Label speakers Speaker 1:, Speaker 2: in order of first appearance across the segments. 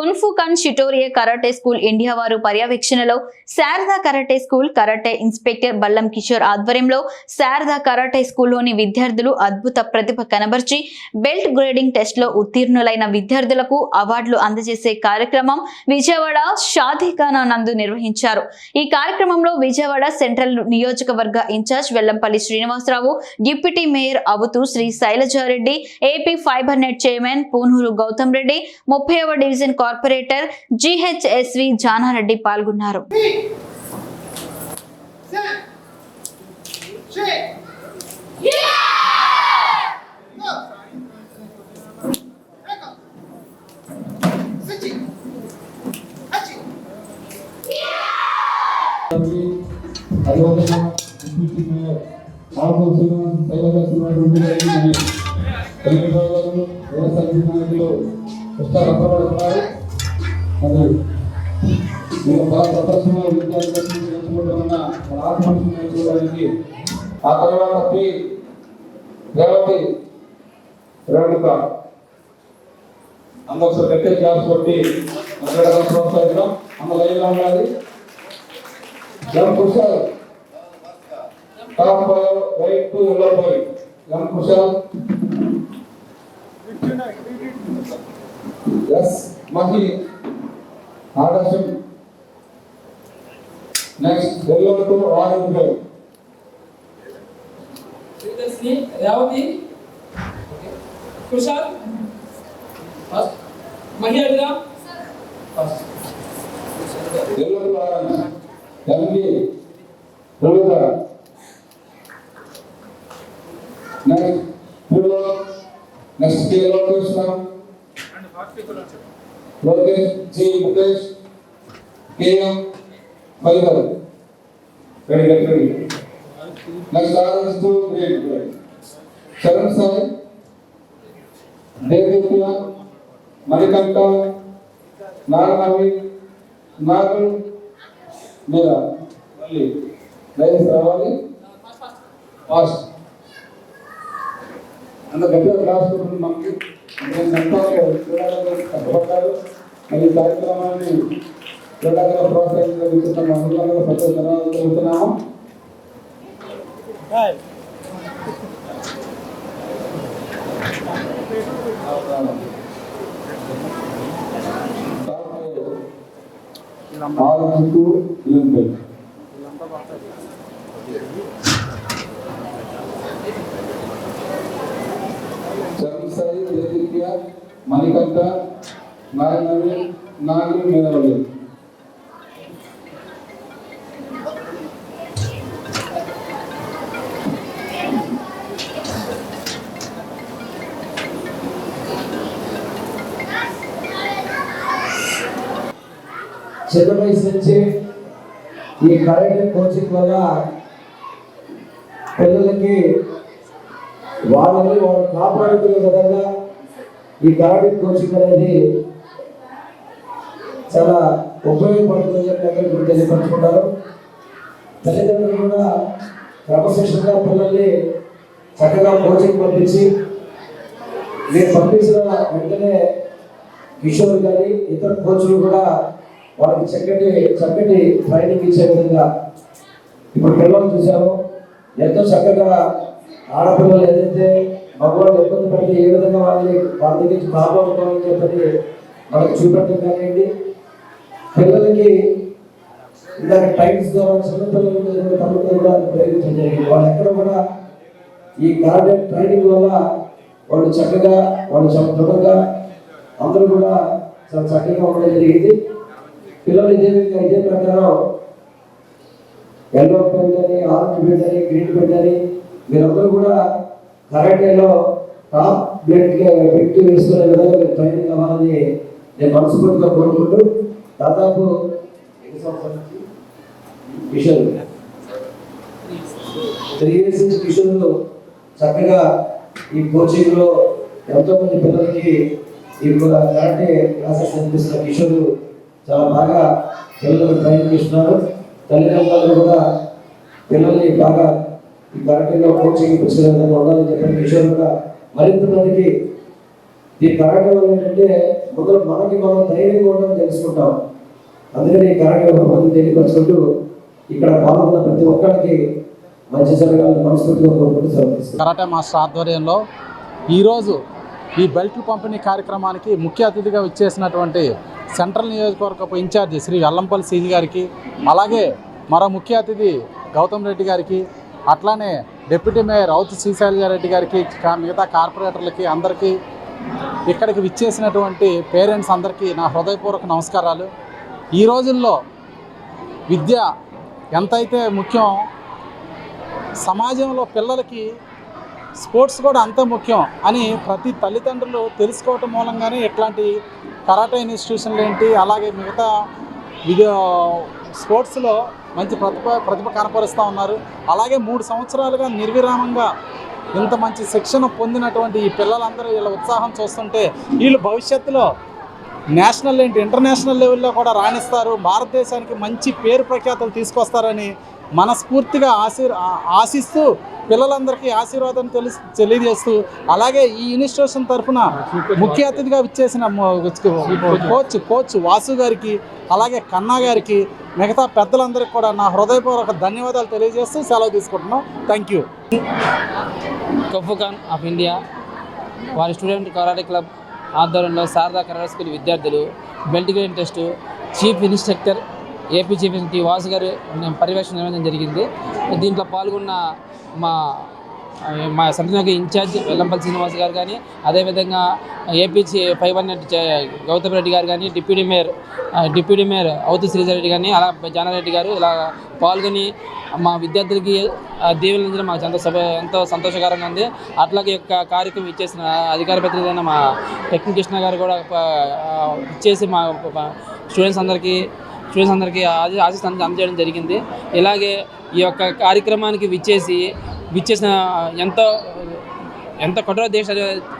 Speaker 1: కున్ఫుకన్ షిటోరియే karate school India వారు పర్యవేక్షణలో Sharada karate school karate inspector Ballam Kishore ఆధ్వర్యంలో శారదా కరాటే స్కూల్లోని విద్యార్థులు అద్భుత ప్రతిభ కనబర్చి బెల్ట్ గ్రేడింగ్ టెస్ట్లో ఉత్తీర్ణులైన విద్యార్థులకు అవార్డులు అందజేసే కార్యక్రమం విజయవాడ షాదీఖానా నందు నిర్వహించారు. ఈ కార్యక్రమంలో విజయవాడ సెంట్రల్ నియోజకవర్గ in charge Vellampalli Srinivasarao deputy mayor అవుతూ Shri Shailaja Reddy AP fibre net chairman Punuru Gautam Reddy ముప్పైవ డివిజన్ కార్పొరేటర్ జిహెచ్ఎస్వి జానారెడ్డి పాల్గొన్నారు
Speaker 2: Set. Shake. Look. Back
Speaker 3: మరి మీరు బాగా ప్రదర్శన విద్యార్థులకు నేర్చుకుంటున్న ఆత్మహత్య నేర్చుకోవడానికి ఆ తర్వాత పి. రేవతి రేణుక అందరూ గట్టిగా క్లాస్ కొట్టి మాట్లాడడం ప్రోత్సహించడం అమ్మ లైన్లో ఉండాలి. M Kushal top right to yellow boy M Kushal S Mahi. ఆదర్శం next yellow to boy
Speaker 4: Sridarshini Revathi. Kushal. First. మహిళ
Speaker 3: first MD Ravitha next next K Lokesh Ram. Lokesh G. Mukesh KM fibre ready ready next orange to great Sharan Sai Devitya Manikanta Naganavi Nagu Meera. మళ్ళీ lines రావాలి. Fast అంత గట్టిగా class మనకి. ఎంతో కష్టపడ్డారు ఈ కార్యక్రమాన్ని క్రీడాకారులు ప్రోత్సహించడం అనుకూలంగా ప్రతి ధన్యవాదాలు తెలుపుతున్నాము ఆరు టు ఎనిమిది చరణ్ దేవిక్య మణికంఠ నారాయణవి నాగరి మీనవల్లి
Speaker 5: చిన్న వయసు నుంచి ఈ కరెంట్ కోచింగ్ వల్ల పిల్లలకి వాళ్ళని వాళ్ళు కాపాడుకునే విధంగా ఈ కరాటే కోచింగ్ అనేది చాలా ఉపయోగపడుతుందని చెప్పి అందరూ తెలియపరుచుకుంటారు. తల్లిదండ్రులు కూడా క్రమశిక్షణగా పిల్లల్ని చక్కగా కోచింగ్ పంపించి మీరు పంపించిన వెంటనే కిషోర్ గారి ఇతర కోచ్లు కూడా వాళ్ళకి చక్కటి చక్కటి ట్రైనింగ్ ఇచ్చే విధంగా ఇప్పుడు పిల్లలు చూసాము ఎంతో చక్కగా ఆడపిల్లలు ఏదైతే మగవాళ్ళు ఇబ్బంది పడితే ఏ విధంగా వాళ్ళని వాళ్ళ దగ్గర నుంచి కాపాడుకోవాలని చెప్పని మనకు చూపెట్టడం కానివ్వండి. పిల్లలకి ఇందాక టైమ్స్ ద్వారా చిన్నపిల్లల మీద కూడా తమ్ముడు ప్రయోగించడం జరిగింది వాళ్ళు ఎక్కడ కూడా ఈ గార్డెన్ ట్రైనింగ్ వల్ల వాళ్ళు చక్కగా వాళ్ళు చాలా దృఢంగా అందరూ కూడా చాలా చక్కగా ఉండడం జరిగింది. పిల్లలు ఇదే విధంగా ఇదే ప్రకారం ఎల్లో బెల్ట్ అని ఆరెంజ్ బెల్ట్ అని గ్రీన్ బెల్ట్ అని మీరందరూ కూడా కరాటేలో టాప్ బెల్ట్ పెట్టి వేసుకునే విధంగా మీరు ట్రైనింగ్ అవ్వాలని నేను మనస్ఫూర్తిగా కోరుకుంటూ దాదాపు ఎన్ని సంవత్సరాల నుంచి? కిషోర్ త్రీ ఇయర్స్ నుంచి కిషోర్ చక్కగా ఈ కోచింగ్లో ఎంతోమంది ఎంతో మంది పిల్లలకి ఈ కరాటే క్లాసెస్ అనిపిస్తున్న కిషోర్ చాలా బాగా పిల్లలకు ట్రైనింగ్ ఇస్తున్నారు తల్లిదండ్రులు కూడా పిల్లల్ని బాగా ఈ కరాటేలో కోచింగ్ ఇప్పించిన విధంగా ఉండాలని చెప్పిన కిషోర్ కూడా మరింత మందికి ఈ కరాటే వల్ల ఏంటంటే మొదలు మనకి మనం ధైర్యంగా ఉండడం తెలుసుకుంటాం. అందుకని ఈ కరాటే మంది తెలియపరుచుకుంటూ ఇక్కడ పాల్గొన్న ప్రతి ఒక్కరికి మంచి జరగాలని మనస్ఫూర్తిగా కోరుకుంటూ
Speaker 6: కరాటే మాస్టర్ ఆధ్వర్యంలో ఈరోజు ఈ బెల్ట్లు పంపిణీ కార్యక్రమానికి ముఖ్య అతిథిగా ఇచ్చేసినటువంటి సెంట్రల్ నియోజకవర్గపు ఇన్ఛార్జి శ్రీ అల్లంపల్లి సీని గారికి అలాగే మరో ముఖ్య అతిథి గౌతమ్ రెడ్డి గారికి అట్లానే డిప్యూటీ మేయర్ రౌత్ శ్రీశైలజారెడ్డి గారికి మిగతా కార్పొరేటర్లకి అందరికీ ఇక్కడికి విచ్చేసినటువంటి పేరెంట్స్ అందరికీ నా హృదయపూర్వక నమస్కారాలు. ఈ రోజుల్లో విద్య ఎంతైతే ముఖ్యం సమాజంలో పిల్లలకి స్పోర్ట్స్ కూడా అంత ముఖ్యం అని ప్రతి తల్లిదండ్రులు తెలుసుకోవటం మూలంగానే ఇట్లాంటి కరాటే ఇన్స్టిట్యూషన్లు ఏంటి అలాగే మిగతా విడియో స్పోర్ట్స్లో మంచి ప్రతిభ ప్రతిభ కనపరుస్తూ ఉన్నారు. అలాగే మూడు సంవత్సరాలుగా నిర్విరామంగా ఇంత మంచి శిక్షణ పొందినటువంటి ఈ పిల్లలందరూ వీళ్ళ ఉత్సాహం చూస్తుంటే వీళ్ళు భవిష్యత్తులో నేషనల్ ఏంటి ఇంటర్నేషనల్ లెవెల్లో కూడా రాణిస్తారు. భారతదేశానికి మంచి పేరు ప్రఖ్యాతలు తీసుకొస్తారని మనస్ఫూర్తిగా ఆశీ ఆశిస్తూ పిల్లలందరికీ ఆశీర్వాదం తెలి తెలియజేస్తూ అలాగే ఈ ఇన్స్టిట్యూషన్ తరఫున ముఖ్య అతిథిగా విచ్చేసిన కోచ్ కోచ్ వాసు గారికి అలాగే కన్నా గారికి మిగతా పెద్దలందరికీ కూడా నా హృదయపూర్వక ధన్యవాదాలు తెలియజేస్తూ సెలవు తీసుకుంటున్నాం. థ్యాంక్ యూ
Speaker 4: కఫుఖాన్ ఆఫ్ ఇండియా వారి స్టూడెంట్ కరాటే క్లబ్ ఆధ్వర్యంలో శారదా కరాటే స్కూల్ విద్యార్థులు belt green test chief instructor AP chief instructor Vasu garu పర్యవేక్షణ నిర్వహించడం జరిగింది. దీంట్లో పాల్గొన్న మా మా సంతనగర్ ఇన్ఛార్జ్ వెల్లంపల్లి శ్రీనివాస్ గారు కానీ అదేవిధంగా AP five hundred Gautam Reddy garu కానీ డిప్యూటీ మేయర్ డిప్యూటీ మేయర్ అవుతు శ్రీజారెడ్డి కానీ అలా జానారెడ్డి గారు ఇలా పాల్గొని మా విద్యార్థులకి ఆ, దీవెనలు మాకు ఎంతో సభ ఎంతో సంతోషకరంగా ఉంది. అట్లాగే యొక్క కార్యక్రమం ఇచ్చేసిన అధికార ప్రతినిధి అయిన మా టెక్నిక్ కృష్ణ గారు కూడా ఇచ్చేసి మా స్టూడెంట్స్ అందరికీ స్టూడెంట్స్ అందరికీ ఆశ ఆశీస్ అందజేయడం జరిగింది. ఇలాగే ఈ యొక్క కార్యక్రమానికి విచ్చేసి విచ్చేసిన ఎంతో ఎంత కఠోర దీక్ష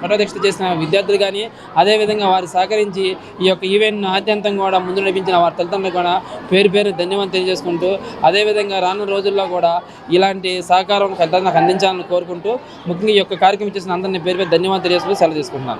Speaker 4: కఠోర దీక్ష చేసిన విద్యార్థులు కానీ అదేవిధంగా వారు సహకరించి ఈ యొక్క ఈవెంట్ను ఆద్యంతం కూడా ముందు నడిపించిన వారి తల్లిదండ్రులు కూడా పేరు పేరు ధన్యవాదాలు తెలియజేసుకుంటూ అదేవిధంగా రానున్న రోజుల్లో కూడా ఇలాంటి సహకారం పెద్దలకు అందించాలని కోరుకుంటూ ముఖ్యంగా ఈ యొక్క కార్యక్రమం చేసిన అందరినీ పేరు పేరు ధన్యవాదాలు తెలియజేసుకుంటూ సెలవు తీసుకుంటున్నాను.